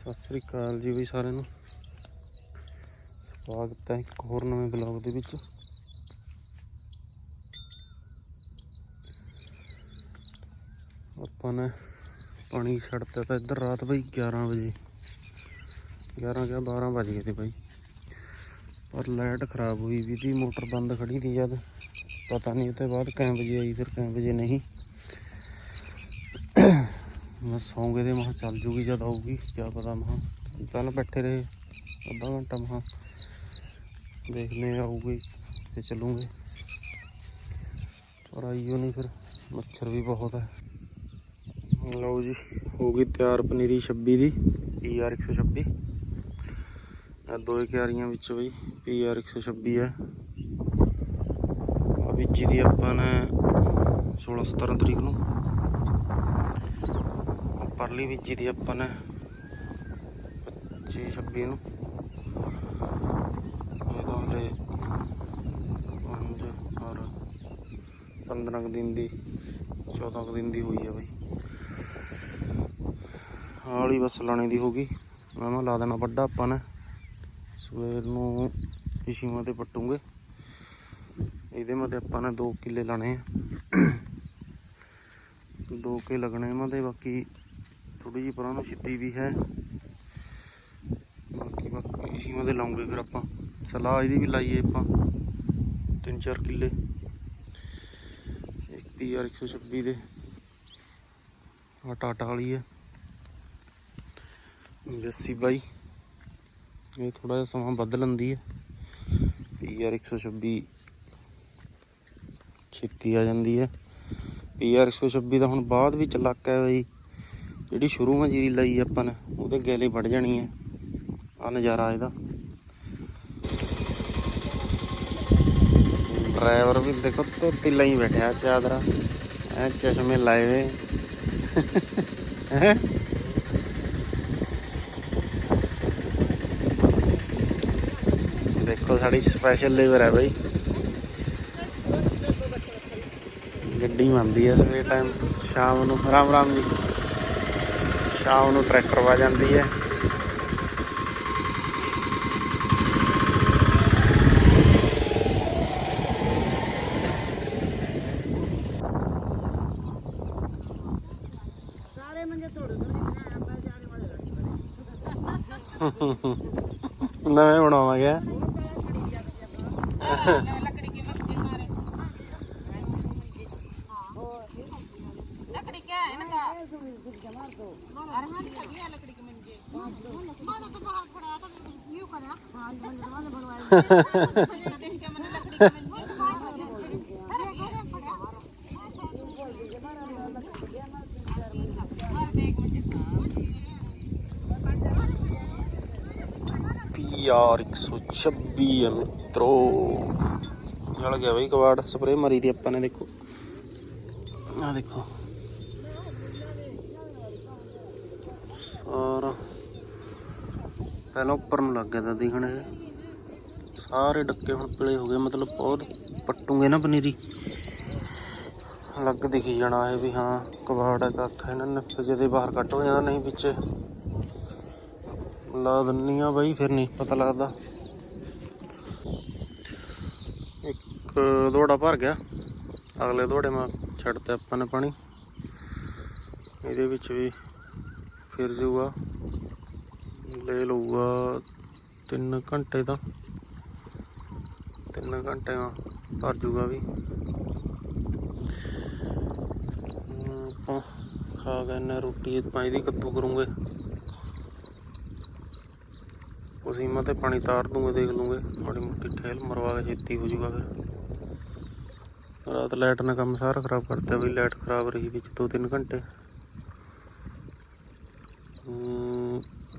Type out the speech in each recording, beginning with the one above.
ਸਤਿ ਸ੍ਰੀ ਅਕਾਲ ਜੀ ਵੀ ਸਾਰਿਆਂ ਨੂੰ। ਸਵਾਗਤ ਹੈ ਇੱਕ ਹੋਰ ਨਵੇਂ ਬਲੌਗ ਦੇ ਵਿੱਚ। ਆਪਾਂ ਨੇ ਪਾਣੀ ਛੱਡਤਾ ਤਾਂ ਇੱਧਰ ਰਾਤ ਬਈ 11 ਵਜੇ। 11 ਕਿਆ 12 ਵਜ ਗਏ ਤੇ ਬਾਈ। ਪਰ ਲਾਈਟ ਖਰਾਬ ਹੋਈ ਵੀ ਤੀ ਮੋਟਰ ਬੰਦ ਖੜੀ ਦੀ ਜਦ। ਪਤਾ ਨਹੀਂ ਉੱਤੇ ਬਾਅਦ ਕੈਂ ਵਜੇ ਆਈ, ਫਿਰ ਕੈਂ ਵਜੇ ਨਹੀਂ। ਮੈਂ ਸੌਂ ਗਏ ਤੇ ਮਹਾ ਚੱਲ ਜੂਗੀ ਜਦ ਆਊਗੀ, ਕਿਆ ਪਤਾ ਮਹਾ ਚੱਲ ਬੈਠੇ ਰਹੇ, ਅੱਧਾ ਘੰਟਾ ਮਹਾ ਦੇਖਨੇ ਆਊਗੀ ਤੇ ਚੱਲੂਗੇ। ਪਰ ਆਈਓ ਨਹੀਂ ਫਿਰ, ਮੱਛਰ ਵੀ ਬਹੁਤ ਹੈ। ਲਓ ਜੀ, ਹੋ ਗਈ ਤਿਆਰ ਪਨੀਰੀ 26 ਦੀ ਪੀਆਰ 126 ਇਹ ਦੋ ਕਿਆਰੀਆਂ ਵਿੱਚ ਬਈ ਪੀਆਰ 126 ਹੈ। ਆ ਬੀਜੀ ਦੀ ਆਪਾਂ ਨੇ 16 17 ਤਰੀਕ ਨੂੰ ਪਰਲੀ ਬੀਜੀ ਦੀ ਆਪਾਂ ਨੇ 25 26 ਨੂੰ। ਇਹ ਤਾਂ ਹਲੇ ਔਰ 15 ਕੁ ਦਿਨ ਦੀ 14 ਕੁ ਦਿਨ ਦੀ ਹੋਈ ਆ ਬਈ। ਹਾਲੀ ਬਸ ਲਾਣੇ ਦੀ ਹੋ ਗਈ। ਮੈਂ ਮੈਂ ਲਾ ਦੇਣਾ ਵੱਡਾ ਆਪਾਂ ਨੇ। ਸਵੇਰ ਨੂੰ ਇਸ਼ੀਮਾ ਤੇ ਪੱਟੂਗੇ। ਇਹਦੇ ਮਤੇ ਆਪਾਂ ਨੇ 2 ਕਿੱਲੇ ਲਾਣੇ ਆ। ਦੋ ਕੇ ਲੱਗਣੇ ਇਹਨਾਂ ਦੇ ਬਾਕੀ ਥੋੜੀ ਜਿਹੀ ਪਰਾਂ ਨੂੰ ਛਿੱਟੀ ਵੀ ਹੈ। ਬਾਕੀ ਬਾਕੀ ਇਸ਼ੀਮਾ ਦੇ ਲਾਉਂਗੇ ਫਿਰ ਆਪਾਂ। ਸਲਾਹ ਇਹਦੀ ਵੀ ਲਾਈਏ ਆਪਾਂ, ਤਿੰਨ ਚਾਰ ਕਿੱਲੇ। ਇੱਕ ਪੀਆਰ 126 ਦੇ। ਆ ਟਾਟਾ ਵਾਲੀ ਹੈ। ਜੱਸੀ ਬਾਈ, ਇਹ ਥੋੜਾ ਜਿਹਾ ਸਮਾਂ ਵੱਧ ਲੈਂਦੀ ਹੈ। ਪੀਆਰ 126 ਛੇਤੀ ਆ ਜਾਂਦੀ ਹੈ। ਪੀਆਰ 126 ਦਾ ਹੁਣ ਬਾਅਦ ਵਿੱਚ ਲੱਕ ਹੈ ਬਈ। ਜਿਹੜੀ ਸ਼ੁਰੂ ਮਾ ਜੀਰੀ ਲਾਈ ਆਪਾਂ ਨੇ ਉਹਦੇ ਗੈਲੇ ਵੱਢ ਜਾਣੀ ਹੈ ਆ ਨਜ਼ਾਰਾ ਇਹਦਾ। ਡਰਾਈਵਰ ਵੀ ਦੇਖੋ, ਧੋਤੀ ਲਈ ਬੈਠਿਆ ਚਾਦਰਾ। ਐ ਚਸ਼ਮੇ ਲਾਏ ਵੇ ਹੈਂ? ਦੇਖੋ ਸਾਡੀ ਸਪੈਸ਼ਲ ਲੇਬਰ ਹੈ ਬਾਈ। ਗੱਡੀ ਮੰਨਦੀ ਹੈ ਸਵੇਰ ਟਾਈਮ ਸ਼ਾਮ ਨੂੰ। ਰਾਮ ਰਾਮ ਜੀ। ਸ਼ਾਮ ਨੂੰ ਟਰੈਕਟਰ ਵਾ ਜਾਂਦੀ ਹੈ। ਸਾਰੇ ਮੰਜੇ ਤੋੜ ਦੋ ਆਪਾਂ ਜਾਣੇ ਵਾਲੇ ਰੱਖੀ ਨਵੇਂ ਬਣਾਵਾਂਗੇ। ਪੀਆਰ 126 ਹੈ ਮਿੱਤਰੋ ਜਲ ਗਿਆ ਬਈ ਕਵਾੜ ਸਪਰੇ ਮਰੀ ਦੀ ਆਪਾਂ ਨੇ, ਦੇਖੋ। ਆ ਦੇਖੋ। ਸਾਰਾ। ਪਹਿਲਾਂ ਉੱਪਰ ਨੂੰ ਲੱਗ ਗਿਆ ਤਾਂ ਦਿਖਣ ਇਹ। ਸਾਰੇ ਡੱਕੇ ਹੁਣ ਪਿਲੇ ਹੋ ਗਏ, ਮਤਲਬ ਬਹੁਤ ਪੱਟੂਗੇ ਨਾ ਪਨੀਰੀ। ਲੱਗ ਦਿਖੀ ਜਾਣਾ ਇਹ ਵੀ, ਹਾਂ, ਕਬਾੜ ਹੈ ਕੱਖ ਇਹਨਾਂ ਨੇ, ਫਿਰ ਜਦੇ ਬਾਹਰ ਕੱਟ ਹੋ ਜਾਂਦਾ ਨਹੀਂ ਵਿੱਚ। ਲਾ ਦਿੰਨੀ ਆ ਬਾਈ, ਫਿਰ ਨਹੀਂ ਪਤਾ ਲੱਗਦਾ। ਇੱਕ ਦੋੜਾ ਭਰ ਗਿਆ, ਅਗਲੇ ਦੋੜੇ ਮਾ ਛੱਡਤਾ ਆਪਾਂ ਨੇ ਪਾਣੀ। ਇਹਦੇ ਵਿੱਚ ਵੀ ਫਿਰ ਜੂਗਾ, ਲੈ ਲਊਗਾ 3 ਘੰਟੇ ਦਾ 3 ਘੰਟੇ ਮਾ ਭਰ ਜੂਗਾ ਵੀ। ਆਪਾਂ ਖਾ ਗਏ ਨੇ ਰੋਟੀ, ਆਪਾਂ ਦੀ ਕੱਦੂ ਕਰੂੰਗੇ। ਉਸੇ ਤੇ ਪਾਣੀ ਤਾਰ ਦੂੰਗੇ, ਦੇਖ ਲੂੰਗੇ। ਮਾੜੀ ਮੋਟੀ ਠੇਲ ਮਰਵਾ ਕੇ ਛੇਤੀ ਹੋ ਜਾਊਗਾ ਫਿਰ। ਰਾਤ ਲਾਈਟ ਨੇ ਕੰਮ ਸਾਰਾ ਖਰਾਬ ਕਰਤਾ ਵੀ, ਲਾਈਟ ਖਰਾਬ ਰਹੀ ਵਿੱਚ 2-3 ਘੰਟੇ।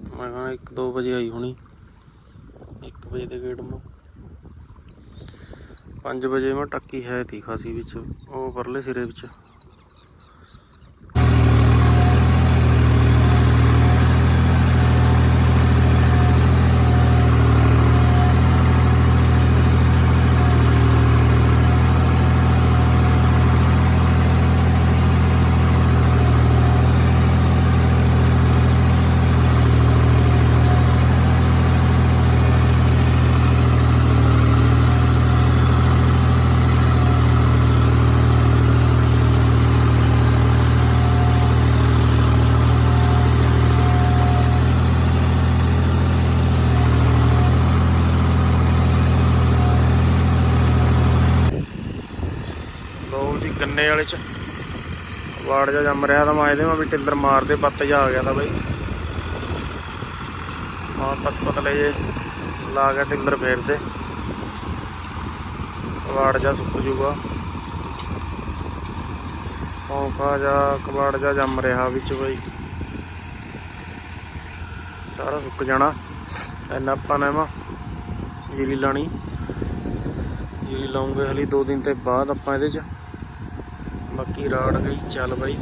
ਮੈਂ ਕਹਾਂ 1-2 ਵਜੇ ਆਈ ਹੋਣੀ। 1 ਵਜੇ ਦੇ ਗੇੜ ਮਾ 5 ਵਜੇ ਮੈਂ ਟੱਕੀ ਹੈ ਤੀ ਖਾਸੀ ਵਿੱਚ ਉਹ ਪਰਲੇ ਸਿਰੇ ਵਿੱਚ। ਗੰਨੇ ਵਾਲੇ ਚ। ਵਾੜ ਜਾ ਜੰਮ ਰਿਹਾ ਤਾਂ ਮੈਂ ਇਹਦੇ ਮੈਂ ਵੀ ਟਿੱਲਰ ਮਾਰਦੇ, ਪੱਤ ਜਾ ਆ ਗਿਆ ਤਾਂ ਬਈ। ਮਾਂ ਪਤ ਪਤਲੇ ਜੇ ਲਾ ਕੇ ਟਿੱਲਰ ਫੇਰਦੇ। ਵਾੜ ਜਾ ਸੁੱਕ ਜੂਗਾ। ਸੌਂਫਾ ਜਾ ਕਬਾੜ ਜਾ ਜੰਮ ਰਿਹਾ ਵਿੱਚ ਬਈ। ਸਾਰਾ ਸੁੱਕ ਜਾਣਾ। ਇੰਨਾ ਆਪਾਂ ਨੇ ਵਾ ਜੀਰੀ ਲਾਣੀ। ਜੀਰੀ ਲਾਉਂਗੇ ਹਲੀ 2 ਦਿਨ ਤੇ ਬਾਅਦ ਆਪਾਂ ਇਹਦੇ ਚ। ਬਾਕੀ ਰਾੜ ਗਈ, ਚੱਲ ਬਾਈ।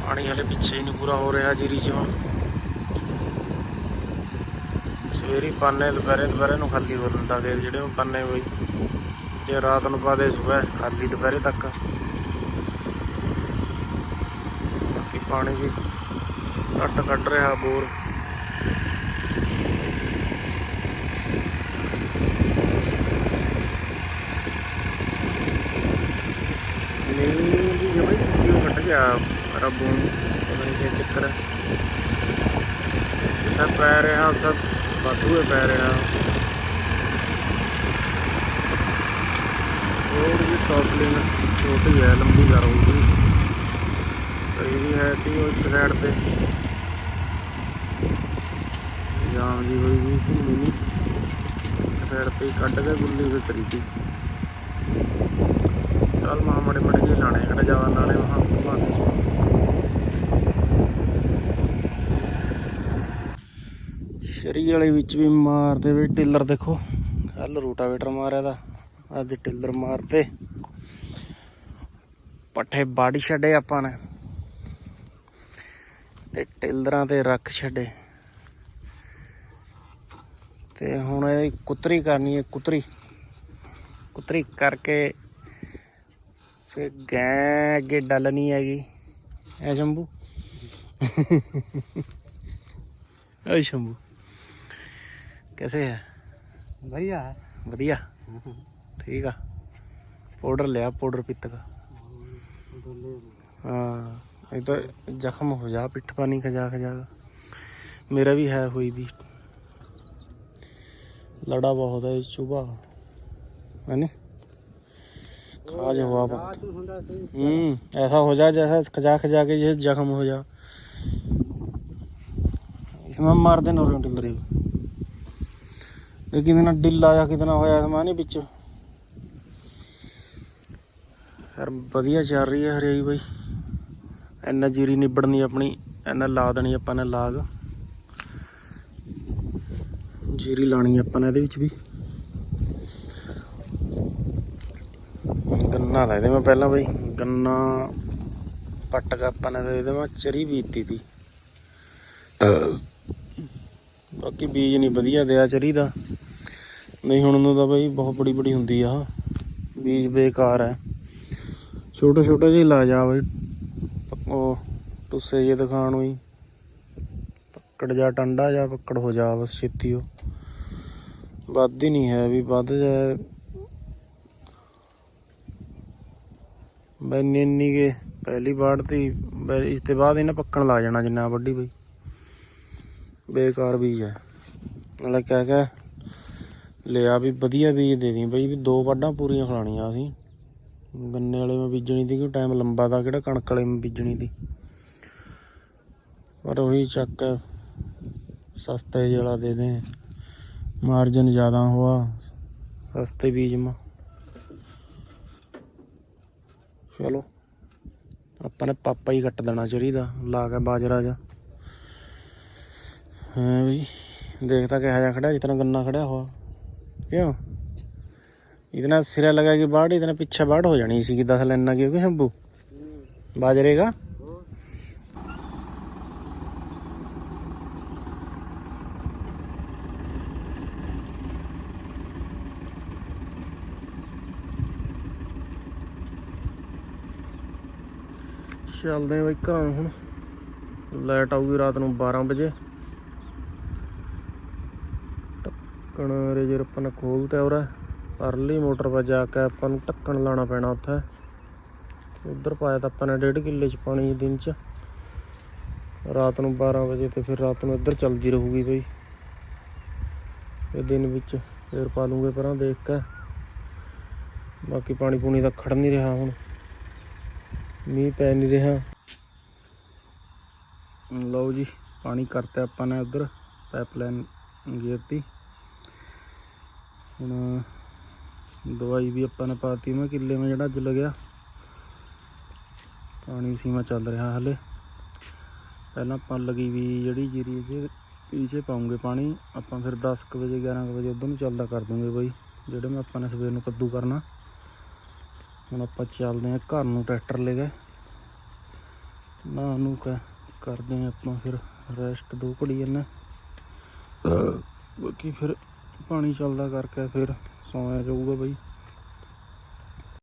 ਪਾਣੀ ਹਲੇ ਪਿੱਛੇ ਹੀ ਨਹੀਂ ਪੂਰਾ ਹੋ ਰਿਹਾ ਜੀਰੀ ਚ। ਹੁਣ ਸਵੇਰੀ ਪਾਣੇ ਦੁਪਹਿਰੇ ਦੁਪਹਿਰੇ ਨੂੰ ਖਾਲੀ ਹੋ ਜਾਂਦਾ ਫਿਰ ਜਿਹੜੇ ਉਹ ਪਾਣੇ ਬਈ ਜੇ ਰਾਤ ਨੂੰ ਪਾ ਦੇ ਸਵੇਰ ਖਾਲੀ ਦੁਪਹਿਰੇ ਤੱਕ। ਬਾਕੀ ਪਾਣੀ ਵੀ ਘੱਟ ਕੱਢ ਰਿਹਾ ਬੋਰ ਨਹੀਂ ਜੀ ਜਮਈ ਕਿਉਂ ਕੱਟ ਪਤਾ ਨਹੀਂ ਕੀ ਚੱਕਰ ਹੈ ਜਿੱਥੇ ਪੈ ਰਿਹਾ, ਉੱਥੇ ਵਾਧੂ ਪੈ ਰਿਹਾ। ਹੋਰ ਜੀ ਟੌਪਲਿੰਗ ਛੋਟੀ ਹੈ ਲੰਬੀ ਕਰ ਹੋਊਗੀ ਸਹੀ ਵੀ ਹੈ ਤੀ ਉਹ ਇੱਕ ਸਾਈਡ ਤੇ। ਜਾਮ ਦੀ ਹੋਈ ਵੀ ਸੀ, ਮਿਨੀ। ਸਾਈਡ ਤੇ ਕੱਢ ਕੇ ਗੁੱਲੀ ਵੀ ਕਰੀ ਤੀ ਚੱਲ ਮਾ ਮੜੇ ਮੜੇ ਜਿਹੇ ਲਾਣੇ ਕਿਹੜਾ ਜ਼ਿਆਦਾ ਲਾਣੇ ਮਹਾ ਸ਼ਰੀ ਵਾਲੇ ਵਿੱਚ ਵੀ ਮਾਰਦੇ ਵੀ ਟਿੱਲਰ ਦੇਖੋ। ਕੱਲ ਰੂਟਾਵੇਟਰ ਮਾਰਿਆ ਦਾ, ਅੱਜ ਟਿੱਲਰ ਮਾਰਤੇ ਪੱਠੇ ਬਾੜੀ ਛੱਡੇ ਆਪਾਂ ਨੇ। ਤੇ ਟਿਲਰਾਂ ਤੇ ਰੱਖ ਛੱਡੇ। ਤੇ ਹੁਣ ਇਹ ਕੁਤਰੀ ਕਰਨੀ ਹੈ, ਕੁਤਰੀ। ਕੁਤਰੀ ਕਰਕੇ ਫਿਰ ਗੈਂ ਅੱਗੇ ਡਲਣੀ ਹੈਗੀ ਐ ਸ਼ੰਭੂ ਐ ਸ਼ੰਭੂ कैसे है बढ़िया है बढ़िया ठीक है पाउडर लिया पाउडर पित्त का हाँ ये तो जख्म हो जा पिट्ठ पानी खजा खजा का मेरा भी है हुई भी लड़ा बहुत है चुभा है नी खा जा हुआ बहुत। आज होता सही हम्म ऐसा हो जा जैसा खजा खजा के ये जख्म हो जा इसमें मार देना और टिलरी ਇਹ ਕਿਤੇ ਨਾ ਡਿੱਲਾ ਜਾਂ ਕਿਤੇ ਨਾ ਹੋਇਆ ਸਮਾਨ ਹੀ ਵਿੱਚ ਯਾਰ ਵਧੀਆ ਚੱਲ ਰਹੀ ਹੈ ਹਰਿਆਈ ਬਾਈ ਇੰਨਾ ਜੀਰੀ ਨਿਬੜਨੀ ਆਪਣੀ ਇੰਨਾ ਲਾ ਦੇਣੀ ਆਪਾਂ ਨੇ ਲਾਗ ਜੀਰੀ ਲਾਣੀ ਆਪਾਂ ਨੇ ਇਹਦੇ ਵਿੱਚ ਵੀ ਗੰਨਾ ਦਾ ਇਹਦੇ ਮੈਂ ਪਹਿਲਾਂ ਬਈ ਗੰਨਾ ਪੱਟ ਕੇ ਆਪਾਂ ਨੇ ਫਿਰ ਇਹਦੇ ਮੈਂ ਚਰੀ ਬੀਤੀ ਤੀ। ਬਾਕੀ ਬੀਜ ਨਹੀਂ ਵਧੀਆ ਦਿਆ ਚਰੀ ਦਾ। ਨਹੀਂ ਹੁਣ ਨੂੰ ਤਾਂ ਬਈ ਬਹੁਤ ਬੜੀ ਬੜੀ ਹੁੰਦੀ ਆ। ਬੀਜ ਬੇਕਾਰ ਹੈ ਛੋਟੇ ਛੋਟੇ ਜਿਹੇ ਲਾ ਜਾ ਬਈ। ਉਹ ਟੁੱਸੇ ਜੇ ਦਿਖਾਣ ਨੂੰ ਹੀ। ਪੱਕੜ ਜਾ ਟੰਡਾ ਜਾਂ ਪੱਕੜ ਹੋ ਜਾ ਬਸ ਛੇਤੀ ਉਹ। ਵੱਧ ਹੀ ਨਹੀਂ ਹੈ ਵੀ ਵੱਧ ਜਾਏ। ਬਈ ਇੰਨੀ ਇੰਨੀ ਕੇ ਪਹਿਲੀ ਵਾਰ ਤੀ ਬਈ ਇਸ ਤੋਂ ਬਾਅਦ ਇਹਨਾਂ ਪੱਕਣ ਲਾ ਜਾਣਾ ਜਿੰਨਾ ਵੱਡੀ ਬਈ। ਬੇਕਾਰ ਬੀਜ ਹੈ ਨਾਲੇ ਕਹਿ ਕਹਿ ਲਿਆ ਵੀ ਵਧੀਆ ਬੀਜ ਦੇ ਦੀ ਬਈ, ਵੀ ਦੋ ਵਾਢਾਂ ਪੂਰੀਆਂ ਖਲਾਣੀਆਂ ਅਸੀਂ। ਗੰਨੇ ਵਾਲੇ ਮੈਂ ਬੀਜਣੀ ਦੀ ਕਿ ਟਾਈਮ ਲੰਬਾ ਦਾ, ਕਿਹੜਾ ਕਣਕ ਵਾਲੇ ਮੈਂ ਬੀਜਣੀ ਦੀ ਪਰ ਉਹੀ ਚੱਕ ਸਸਤੇ ਜਿਹੜਾ ਦੇ ਦੇ। ਮਾਰਜਨ ਜ਼ਿਆਦਾ ਹੋਆ, ਸਸਤੇ ਬੀਜ ਮਾ। ਚਲੋ ਆਪਾਂ ਨੇ ਪਾਪਾ ਹੀ ਕੱਟ ਦੇਣਾ ਚਰੀ ਦਾ ਲਾ ਕੇ ਬਾਜਰਾ ਜਾ ਹਾਂ ਬਈ ਦੇਖਤਾ ਕਿਹਾ ਜਾ ਖੜਾ ਜਿਤਨਾ ਗੰਨਾ ਖੜਿਆ ਹੋਆ क्यों इतना सिरा लगा कि बाढ़ इतना पीछे बाढ़ हो जानी इसी की दस लेना क्योंकि शंभू बाजरे का ਚੱਲਦੇ ਆ ਬਈ ਘਰਾਂ ਹੁਣ। ਲਾਈਟ ਆਊਗੀ ਰਾਤ ਨੂੰ 12 ਵਜੇ। ਢੱਕਣ ਰੇਜਰ ਆਪਾਂ ਨੇ ਖੋਲ ਤੇ ਔਰ ਅਰਲੀ ਮੋਟਰ 'ਤੇ ਜਾ ਕੇ ਆਪਾਂ ਨੂੰ ਢੱਕਣ ਲਾਣਾ ਪੈਣਾ ਉੱਥੇ। ਉਧਰ ਪਾਇਆ ਤਾਂ ਆਪਾਂ ਨੇ ਡੇਢ ਕਿੱਲੇ 'ਚ ਪਾਣੀ ਦਿਨ 'ਚ। ਰਾਤ ਨੂੰ 12 ਵਜੇ ਤੇ ਫਿਰ ਰਾਤ ਨੂੰ ਇੱਧਰ ਚੱਲਦੀ ਰਹੂਗੀ ਬਈ। ਇਹ ਦਿਨ ਵਿੱਚ ਫਿਰ ਪਾ ਲੂੰਗੇ ਪਰਾਂ ਦੇਖ ਕੇ। ਬਾਕੀ ਪਾਣੀ ਪੂਣੀ ਤਾਂ ਖੜ ਨਹੀਂ ਰਿਹਾ ਹੁਣ। ਮੀਂਹ ਪੈ ਨਹੀਂ ਰਿਹਾ। ਲਓ ਜੀ, ਪਾਣੀ ਕਰਤਾ ਆਪਾਂ ਨੇ ਉਧਰ ਪਾਈਪਲਾਈਨ ਗੇਰਤੀ। ਹੁਣ ਦਵਾਈ ਵੀ ਆਪਾਂ ਨੇ ਪਾਤੀ, ਮੈਂ ਕਿੱਲੇ ਮੈਂ ਜਿਹੜਾ ਅੱਜ ਲੱਗਿਆ। ਪਾਣੀ ਸੀਮਾ ਚੱਲ ਰਿਹਾ ਹਲੇ। ਪਹਿਲਾਂ ਆਪਾਂ ਲਗੀ ਵੀ ਜਿਹੜੀ ਜੀਰੀ ਇਹਦੇ ਪੀਛੇ ਪਾਉਂਗੇ ਪਾਣੀ, ਆਪਾਂ ਫਿਰ 10 ਕੁ ਵਜੇ 11 ਕੁ ਵਜੇ ਉਧਰ ਨੂੰ ਚੱਲਦਾ ਕਰ ਦੂੰਗੇ ਬਈ, ਜਿਹੜੇ ਮੈਂ ਆਪਾਂ ਨੇ ਸਵੇਰ ਨੂੰ ਕੱਦੂ ਕਰਨਾ। ਹੁਣ ਆਪਾਂ ਚੱਲਦੇ ਹਾਂ ਘਰ ਨੂੰ ਟਰੈਕਟਰ ਲੈ ਕੇ। ਨਾ ਨੂੰ ਕ ਕਰਦੇ ਹਾਂ ਆਪਾਂ ਫਿਰ ਰੈਸਟ ਦੋ ਘੜੀ ਜੰਨਾ ਬਾਕੀ ਫਿਰ ਪਾਣੀ ਚੱਲਦਾ ਕਰਕੇ ਫਿਰ ਸੌਇਆ ਜਾਊਗਾ ਬਈ।